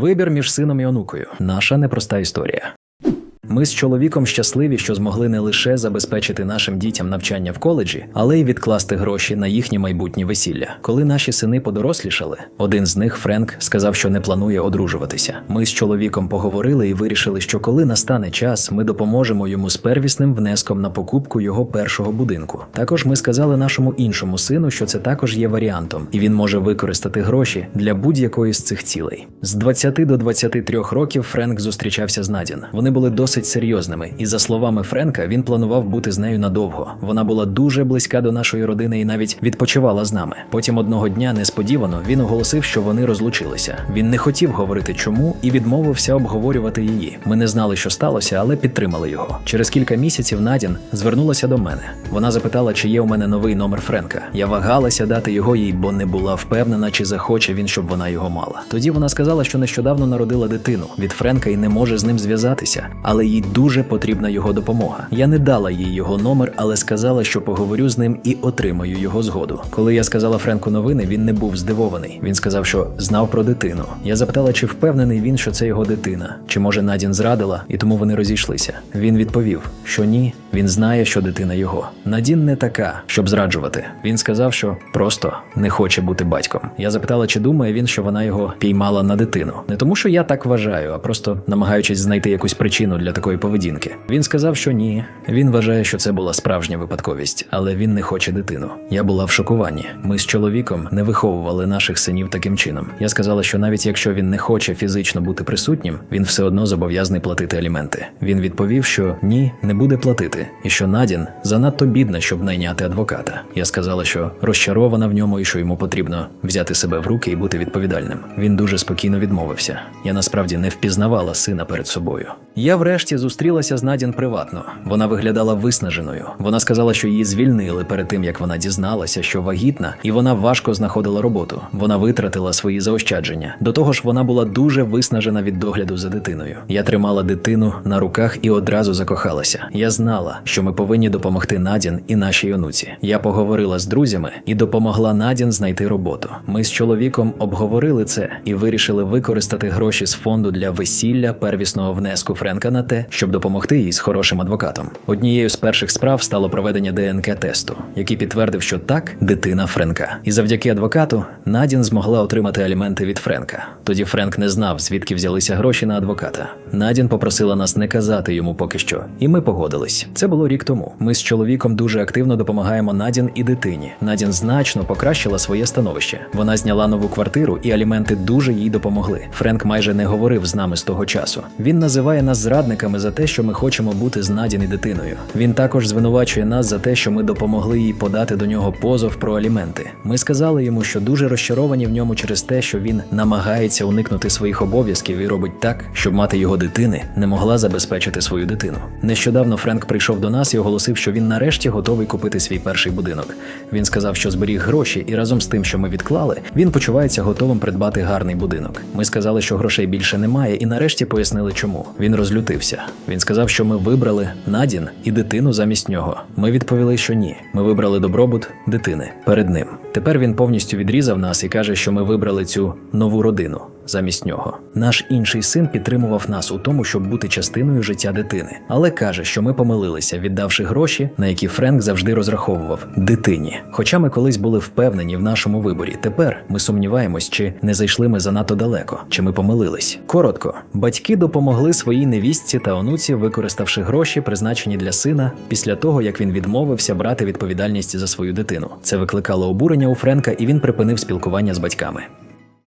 Вибір між сином і онукою наша непроста історія. Ми з чоловіком щасливі, що змогли не лише забезпечити нашим дітям навчання в коледжі, але й відкласти гроші на їхнє майбутнє весілля. Коли наші сини подорослішали, один з них, Френк, сказав, що не планує одружуватися. Ми з чоловіком поговорили і вирішили, що коли настане час, ми допоможемо йому з первісним внеском на покупку його першого будинку. Також ми сказали нашому іншому сину, що це також є варіантом, і він може використати гроші для будь-якої з цих цілей. З 20 до 23 років Френк зустрічався з Надін. Вони були досить серйозними, і за словами Френка, він планував бути з нею надовго. Вона була дуже близька до нашої родини і навіть відпочивала з нами. Потім одного дня несподівано він оголосив, що вони розлучилися. Він не хотів говорити чому і відмовився обговорювати її. Ми не знали, що сталося, але підтримали його. Через кілька місяців Надін звернулася до мене. Вона запитала, чи є у мене новий номер Френка. Я вагалася дати його їй, бо не була впевнена, чи захоче він, щоб вона його мала. Тоді вона сказала, що нещодавно народила дитину від Френка і не може з ним зв'язатися, але їй дуже потрібна його допомога. Я не дала їй його номер, але сказала, що поговорю з ним і отримаю його згоду. Коли я сказала Френку новини, він не був здивований. Він сказав, що знав про дитину. Я запитала, чи впевнений він, що це його дитина, чи може Надін зрадила, і тому вони розійшлися. Він відповів, що ні, він знає, що дитина його. Надін не така, щоб зраджувати. Він сказав, що просто не хоче бути батьком. Я запитала, чи думає він, що вона його піймала на дитину. Не тому, що я так вважаю, а просто намагаючись знайти якусь причину для такої поведінки. Він сказав, що ні. Він вважає, що це була справжня випадковість, але він не хоче дитину. Я була в шокуванні. Ми з чоловіком не виховували наших синів таким чином. Я сказала, що навіть якщо він не хоче фізично бути присутнім, він все одно зобов'язаний платити аліменти. Він відповів, що ні, не буде платити, і що Надін занадто бідна, щоб найняти адвоката. Я сказала, що розчарована в ньому і що йому потрібно взяти себе в руки і бути відповідальним. Він дуже спокійно відмовився. Я насправді не впізнавала сина перед собою. Я врешті зустрілася з Надін приватно. Вона виглядала виснаженою. Вона сказала, що її звільнили перед тим, як вона дізналася, що вагітна, і вона важко знаходила роботу. Вона витратила свої заощадження. До того ж, вона була дуже виснажена від догляду за дитиною. Я тримала дитину на руках і одразу закохалася. Я знала, що ми повинні допомогти Надін і нашій онуці. Я поговорила з друзями і допомогла Надін знайти роботу. Ми з чоловіком обговорили це і вирішили використати гроші з фонду для весілля первісного внеску Френка на те, щоб допомогти їй з хорошим адвокатом. Однією з перших справ стало проведення ДНК-тесту, який підтвердив, що так дитина Френка. І завдяки адвокату Надін змогла отримати аліменти від Френка. Тоді Френк не знав, звідки взялися гроші на адвоката. Надін попросила нас не казати йому поки що, і ми погодились. Це було рік тому. Ми з чоловіком дуже активно допомагаємо Надін і дитині. Надін значно покращила своє становище. Вона зняла нову квартиру, і аліменти дуже їй допомогли. Френк майже не говорив з нами з того часу. Він називає нас зрадниками за те, що ми хочемо бути з Надін і дитиною. Він також звинувачує нас за те, що ми допомогли їй подати до нього позов про аліменти. Ми сказали йому, що дуже розчаровані в ньому через те, що він намагається уникнути своїх обов'язків і робить так, щоб мати його дитини не могла забезпечити свою дитину. Нещодавно Френк прийшов до нас і оголосив, що він нарешті готовий купити свій перший будинок. Він сказав, що зберіг гроші, і разом з тим, що ми відклали, він почувається готовим придбати гарний будинок. Ми сказали, що грошей більше немає, і нарешті пояснили, чому. Він розлютився. Він сказав, що ми вибрали Надін і дитину замість нього. Ми відповіли, що ні. Ми вибрали добробут дитини перед ним. Тепер він повністю відрізав нас і каже, що ми вибрали цю нову родину замість нього. Наш інший син підтримував нас у тому, щоб бути частиною життя дитини, але каже, що ми помилилися, віддавши гроші, на які Френк завжди розраховував дитині. Хоча ми колись були впевнені в нашому виборі, тепер ми сумніваємось, чи не зайшли ми занадто далеко, чи ми помилились. Коротко, батьки допомогли своїй невістці та онуці, використавши гроші, призначені для сина, після того як він відмовився брати відповідальність за свою дитину. Це викликало обурення у Френка, і він припинив спілкування з батьками.